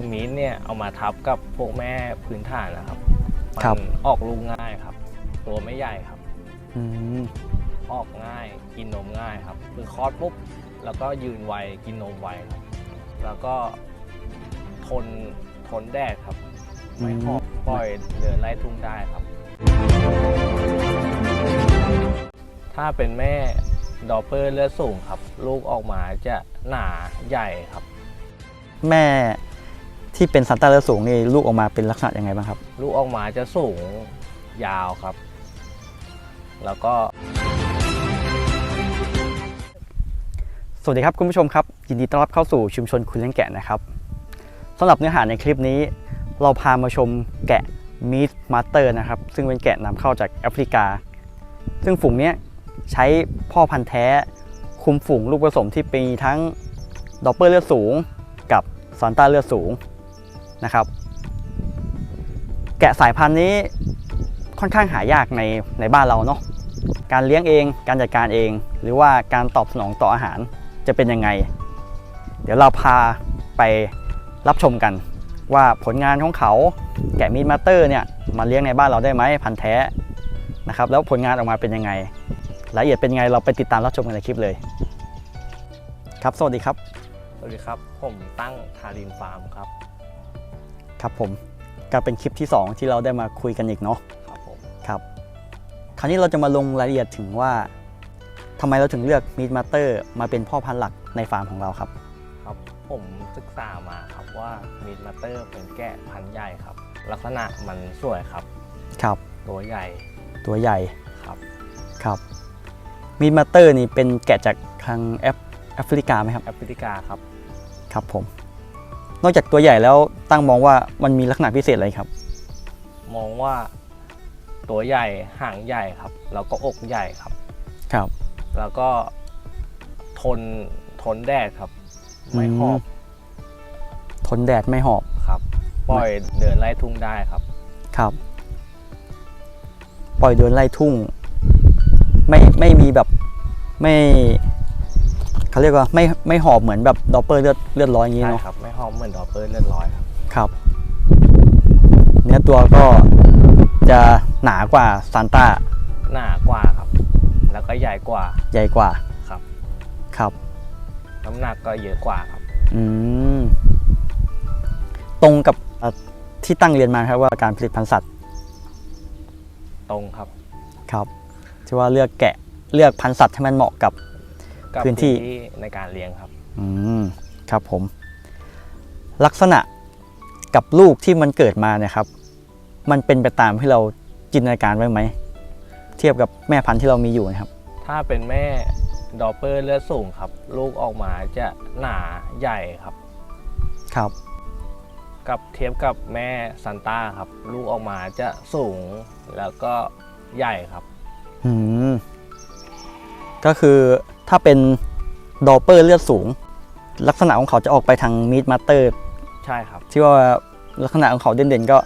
คือมีดเนี่ยเอามาทับกับพวกแม่พื้นฐานนะครับครับมันออกลูกง่ายครับ ตัวไม่ใหญ่ครับ อืมออกง่าย กินนมง่ายครับคือคลอดปุ๊บแล้วก็ยืนไวกินนมไวครับ แล้วก็ทนทนแดดครับ ไม่หอบปล่อยเดินไล่ทุ่งได้ครับ ถ้าเป็นแม่ดอปเปอร์เลือดสูงครับ ลูกออกมาจะหนาใหญ่ครับ แม่ ที่เป็นซันต้าเลือดสูงนี่ลูกออกมาเป็นลักษณะยังไงบ้างครับ ลูกออกมาจะสูงยาวครับ แล้วก็ สวัสดีครับคุณผู้ชมครับ ยินดีต้อนรับเข้าสู่ชุมชนคุณเลี้ยงแกะนะครับสำหรับเนื้อหาในคลิปนี้ เราพามาชมแกะมีดมาสเตอร์นะครับ ซึ่งเป็นแกะนำเข้าจากแอฟริกา ซึ่งฝูงเนี้ยใช้พ่อพันธุ์แท้ คุมฝูงลูกผสมที่มีทั้งดอปเปอร์เลือดสูงกับซานต้าเลือดสูง นะครับ แกะสายพันธุ์นี้ค่อนข้างหายากในในบ้านเราเนาะการเลี้ยงเองการจัดการเอง หรือว่าการตอบสนองต่ออาหารจะเป็นยังไง เดี๋ยวเราพาไปรับชมกัน ว่าผลงานของเขาแกะมีดมาสเตอร์เนี่ยมาเลี้ยงในบ้านเราได้ไหมพันธุ์แท้นะครับแล้วผลงานออกมาเป็นยังไงรายละเอียดเป็นยังไงเราไปติดตามรับชมกันในคลิปเลย ครับ สวัสดีครับ สวัสดีครับ ผมตั้งทารินฟาร์มครับ ครับผมก็เป็นคลิปที่ 2 ที่เราได้มาคุยกันอีกเนาะครับผมครับคราวนี้เราจะมาลงรายละเอียดถึงว่าทำไมเราถึงเลือกมีดมาสเตอร์มาเป็นพ่อพันธุ์หลักในฟาร์มของเราครับครับผมศึกษามาครับว่ามีดมาเตอร์เป็นแกะพันธุ์ใหญ่ครับ ลักษณะมันสวยครับครับตัวใหญ่ตัวใหญ่ครับครับมีดมาสเตอร์นี่เป็นแกะจากทางแอฟแอฟริกาไหมครับแอฟริกาครับครับผม นอกจากตัวใหญ่แล้วตั้งมองว่ามันมีลักษณะพิเศษอะไรครับ มองว่าตัวใหญ่หางใหญ่ครับ แล้วก็อกใหญ่ครับ ครับ แล้วก็ทนทนแดดครับ ไม่หอบทนแดดไม่หอบครับ ปล่อยเดินไล่ทุ่งได้ครับ ครับ ปล่อยเดินไล่ทุ่ง ไม่ไม่มีแบบไม่ เขาเรียกว่าไม่ไม่หอบเหมือนแบบดอปเปอร์เลือดเลือดร้อยอย่างนี้ใช่เนาะครับ ไม่หอบเหมือนดอปเปอร์เลือดลอยครับ ครับเนื้อตัวก็จะหนากว่าซานต้าหนากว่าครับ แล้วก็ใหญ่กว่า ใหญ่กว่าครับ ครับ น้ำหนักก็เยอะกว่าครับ อืมตรงกับเอ่อที่ตั้งเรียนมาครับว่าการผลิตพันธุ์สัตว์ตรงครับ ครับที่ว่าเลือกแกะเลือกพันธุ์สัตว์ให้มันเหมาะกับ กับพื้นที่ในการเลี้ยงครับอืมครับผม ลักษณะกับลูกที่มันเกิดมาเนี่ยครับ มันเป็นไปตามที่เราจินตนาการไว้ไหม เทียบกับแม่พันธุ์ที่เรามีอยู่นะครับ ถ้าเป็นแม่ดอปเปอร์เลือดสูงครับ ลูกออกมาจะหนาใหญ่ครับ ครับ กับเทียบกับแม่ซันต้าครับ ลูกออกมาจะสูงแล้วก็ใหญ่ครับ อืมก็คือ ถ้าเป็นดอปเปอร์เลือดสูง ลักษณะของเขาจะออกไปทางมีดมาสเตอร์ใช่ครับ ที่ว่าลักษณะของเขาเด่นๆก็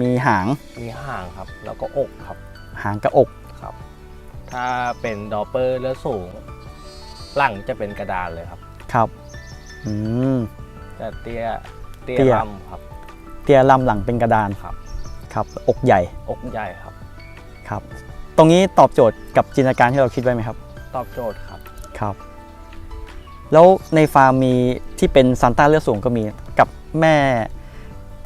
มีหางมีห่างครับ แล้วก็อกครับ หางกระอกครับถ้าเป็นดอปเปอร์เลือดสูง หลังจะเป็นกระดานเลยครับ ครับ อืมจะเตี้ยเตี้ยเตี้ย ลำครับ เตียลำหลังเป็นกระดานครับ ครับ อกใหญ่ อกใหญ่ครับ ครับ ตรงนี้ตอบโจทย์กับจินตนาการที่เราคิดไว้ไหมครับ ตอบโจทย์ครับ ครับ แล้วในฟาร์มมีที่เป็นซันต้าเลือดสูงก็มีกับแม่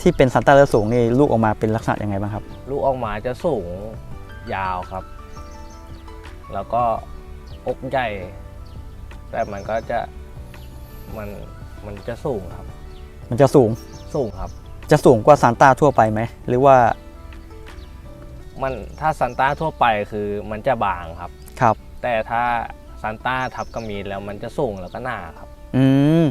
ที่เป็นซันต้าเลือดสูงนี่ลูกออกมาเป็นลักษณะยังไงบ้างครับ ลูกออกมาจะสูงยาวครับ แล้วก็อกใหญ่ แต่มันก็จะมันมันจะสูงครับ มันจะสูงสูงครับ จะสูงกว่าซานต้าทั่วไปไหมหรือว่า มันถ้าซันต้าทั่วไปคือมันจะบางครับ ครับ แต่ถ้า ซันต้าทับกระมีดแล้วมันจะสูงแล้วก็หนาครับอืม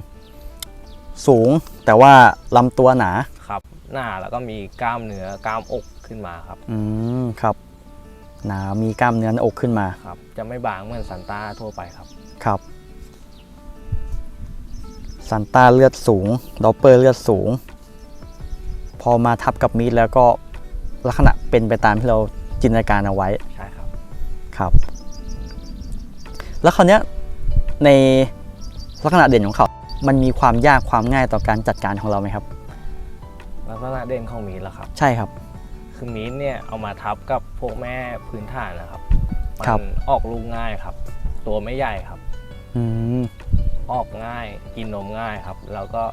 สูงแต่ว่าลำตัวหนาครับ หนาแล้วก็มีกล้ามเนื้อกล้ามอกขึ้นมาครับอืมครับ หนามีกล้ามเนื้อหน้าอกขึ้นมาครับ จะไม่บางเหมือนซันต้าทั่วไปครับ ครับซันต้าเลือดสูงดอปเปอร์เลือดสูง พอมาทับกับมีดแล้วก็ลักษณะเป็นไปตามที่เราจินตนาการเอาไว้ใช่ครับครับ แล้วคราวเนี้ยในลักษณะเด่นของเขา มันมีความยากความง่ายต่อการจัดการของเราไหมครับ ลักษณะเด่นของมีดล่ะครับ ใช่ครับ คือมีดเนี่ยเอามาทับกับพวกแม่พื้นฐานนะครับ มัครับออกลูกง่ายครับ ตัวไม่ใหญ่ครับอืมออกง่าย กินนมง่ายครับ แล้วก็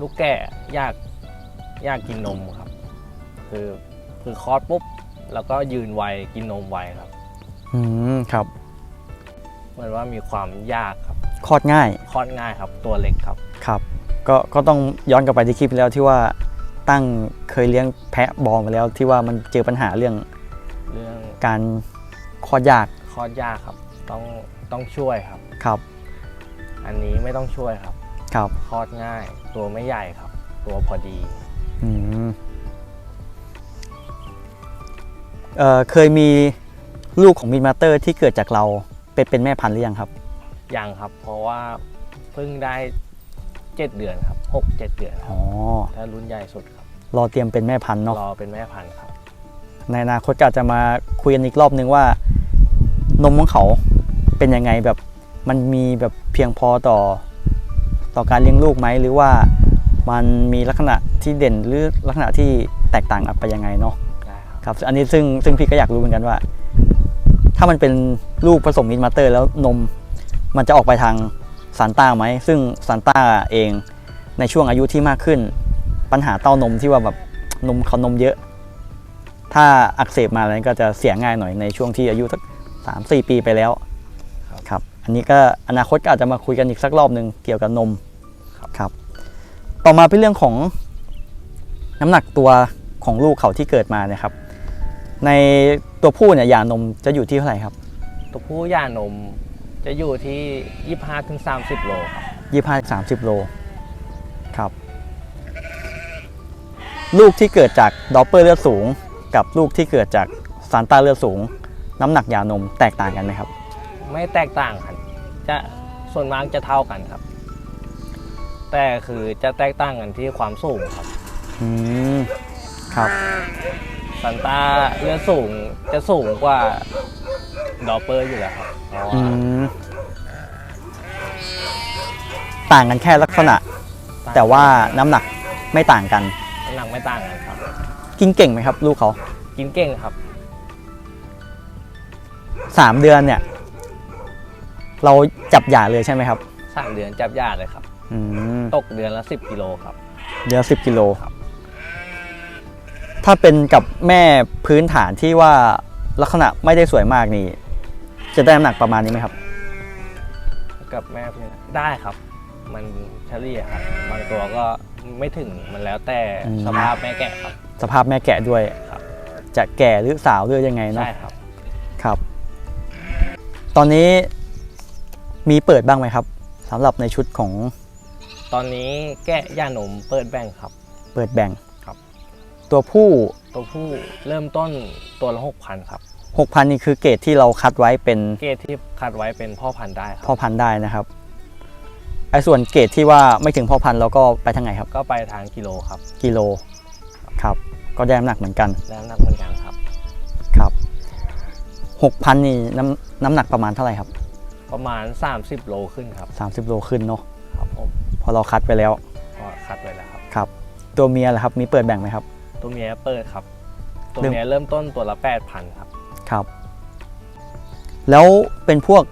ลูกแก่ยากยากกินนมครับ คือคือคลอดปุ๊บ แล้วก็ยืนไวกินนมไวครับ อืมครับ เหมือนว่ามีความยากครับคลอดง่ายคลอดง่ายครับ ตัวเล็กครับครับก็ก็ต้องย้อนกลับไปที่คลิปแล้วที่ว่าตั้งเคยเลี้ยงแพะบอลมาแล้วที่ว่ามันเจอปัญหาเรื่องเรื่องการคลอดยากคลอดยากครับ ต้องต้องช่วยครับครับ อันนี้ไม่ต้องช่วยครับครับคลอดง่าย ตัวไม่ใหญ่ครับ ตัวพอดีอืมเอ่อเคยมีลูกของมินมาเตอร์ที่เกิดจากเรา เป็นเป็นแม่พันธุ์หรือยังครับ ยังครับ เพราะว่าเพิ่งได้เจ็ดเดือนครับหกเจ็ดเดือนคอ๋รัอบถ้ารุ่นใหญ่สุดครับ รอเตรียมเป็นแม่พันธุ์เนาะรอเป็นแม่พันธุ์ครับ ในอนาคตก็อาจจะมาคุยกันอีกรอบนึงว่านมของเขาเป็นยังไงแบบมันมีแบบเพียงพอต่อต่อการเลี้ยงลูกไหมหรือว่ามันมีลักษณะที่เด่นหรือลักษณะที่แตกต่างกันไปยังไงเนาะได้ครับครับ อันนี้ซึ่งซึ่งพี่ก็อยากรู้เหมือนกันว่า ถ้ามันเป็น ลูกผสมมินมาเตอร์ แล้วนมมันจะออกไปทางซานต้าไหม ซึ่งซานต้าเองในช่วงอายุที่มากขึ้น ปัญหาเต้านมที่ว่าแบบนมเขานมเยอะ ถ้าอักเสบมาแล้วก็จะเสียง่ายหน่อยในช่วงที่อายุสักสามสี่ปีไปแล้วครับรบอันนี้ก็อนาคตก็อาจจะมาคุยกันอีกสักรอบหนึ่งเกี่ยวกับนมครับรบต่อมาเป็นเรื่องของน้ำหนักตัวของลูกเขาที่เกิดมาเนี่ยครับ ในตัวผู้เนี่ยยานมจะอยู่ที่เท่าไหร่ครับ ตัวผู้ย่านมจะอยู่ที่ 25-30 โลครับยี่ห้าสามสิบโลครับ ลูกที่เกิดจากดอปเปอร์เลือดสูง กับลูกที่เกิดจากซานต้าเลือดสูง น้ำหนักหย่านมแตกต่างกันไหมครับ ไม่แตกต่างกันจะส่วนมากจะเท่ากันครับ แต่คือจะแตกต่างกันที่ความสูงครับอืมครับ ซันต้าเลือดสูงจะสูงกว่า ดอปเปอร์อยู่แล้วครับเพราะอืว่ามต่างกันแค่ลักษณะ แต่ว่าน้ำหนักไม่ต่างกัน น้ำหนักไม่ต่างกันครับ กินเก่งไหมครับ ลูกเขากินเก่งครับ สามเดือนเนี่ย เราจับหย่าเลยใช่ไหมครับ สามเดือนจับยาเลยครับ อืม ตกเดือนละ 10 กิโลครับ เดือนสิบกิโลครับถ้าเป็นกับแม่พื้นฐานที่ว่า ลักษณะไม่ได้สวยมากนี่ จะได้น้ำหนักประมาณนี้ไหมครับ กับแม่เพื่อนได้ครับ มันเฉลี่ยครับบางตัวก็ไม่ถึงมันแล้วแต่อืม สภาพแม่แกะครับ สภาพแม่แกะด้วย ครับ จะแก่หรือสาวหรือยังไงเนาะใช่ครับ ครับ ตอนนี้มีเปิดบ้างไหมครับสำหรับในชุดของตอนนี้แกะย่านมเปิดแบ่งครับ เปิดแบ่งครับ ตัวผู้ ตัวผู้เริ่มต้นตัวละหกพันครับ6,000นี่คือเกรดที่เราคัดไว้เป็นเกรดที่คัดไว้เป็นพ่อพันธุ์ได้คพ่อรับพันธุ์ได้นะครับไอ้ส่วนเกรดที่ว่าไม่ถึงพ่อพันธุ์เราก็ไปทางไหนครับ ก็ไปทางกิโลครับกิโลครับ ก็ได้น้ำหนักเหมือนกันแล้วน้ำหนักเหมือนกันครับ ครับ6,000นี่น้ำน้ำหนักประมาณเท่าไหร่ครับประมาณ 30 โลขึ้นครับ30โลขึ้นเนาะครับผมพอเราคัดไปแล้วก็คัดไว้แล้วครับ ครับ ตัวเมียล่ะครับมีเปิดแบ่งไหมครับ ตัวเมียเปิดครับ ตัวเริ่มเมียเริ่มต้นตัวละ8,000ครับครับ แล้วเป็นพวก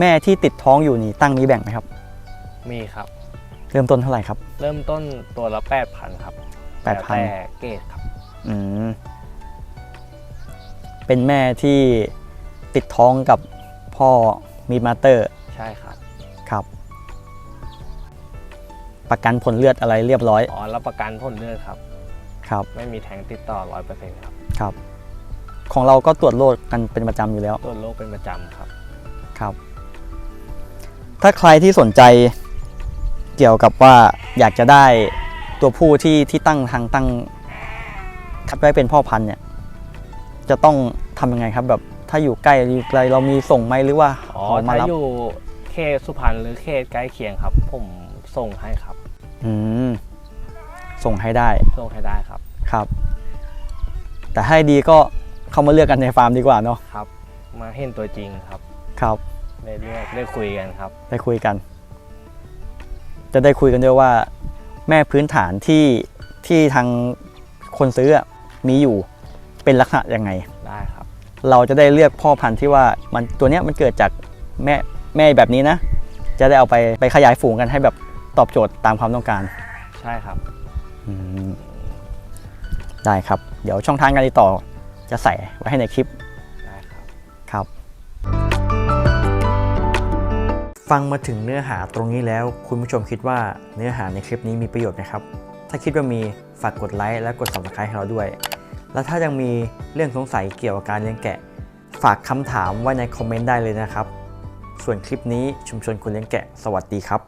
แม่ที่ติดท้องอยู่นี่ตั้งมีแบ่งไหมครับ มีครับ เริ่มต้นเท่าไหร่ครับ เริ่มต้นตัวละ8,000ครับ8,000แล้วแต่เกรดครับ อืมเป็นแม่ที่ติดท้องกับพ่อมีมาเตอร์ ใช่ครับ ครับ ประกันผลเลือดอะไรเรียบร้อย อ๋อ รับประกันผลเลือดครับ ครับไม่มีแทงติดต่อ100%ครับครับ ของเราก็ตรวจโรคกันเป็นประจำอยู่แล้วตรวจโรคเป็นประจำครับ ครับ ถ้าใครที่สนใจเกี่ยวกับว่าอยากจะได้ตัวผู้ที่ที่ตั้งทางตั้ง คัดไว้เป็นพ่อพันธุ์เนี่ย จะต้องทำยังไงครับ แบบถ้าอยู่ใกล้อยู่ไกลเรามีส่งไหมหรือว่าอ๋อเขามาถ้ารับอยู่เขตสุพรรณหรือเขตใกล้เคียงครับ ผมส่งให้ครับ อืม ส่งให้ได้ส่งให้ได้ครับครับ แต่ให้ดีก็เข้ามาเลือกกันในฟาร์มดีกว่าเนาะครับ มาเห็นตัวจริงครับครับได้เลือกได้คุยกันครับ ได้คุยกัน จะได้คุยกันด้วยว่า แม่พื้นฐานที่ที่ทางคนซื้ออะมีอยู่เป็นลักษณะยังไงได้ครับ เราจะได้เลือกพ่อพันธุ์ที่ว่ามันตัวเนี้ยมันเกิดจากแม่แม่แบบนี้นะ จะได้เอาไปไปขยายฝูงกันให้แบบตอบโจทย์ตามความต้องการ ใช่ครับอืม ได้ครับ เดี๋ยวช่องทางการติดต่อจะใส่ไว้ให้ในคลิปได้ครับครับ ฟังมาถึงเนื้อหาตรงนี้แล้ว คุณผู้ชมคิดว่าเนื้อหาในคลิปนี้มีประโยชน์นะครับ ถ้าคิดว่ามีฝากกดไลค์และกด subscribe ให้เราด้วย แล้วถ้ายังมีเรื่องสงสัยเกี่ยวกับการเลี้ยงแกะ ฝากคำถามไว้ในคอมเมนต์ได้เลยนะครับ ส่วนคลิปนี้ชุมชนคนเลี้ยงแกะ สวัสดีครับ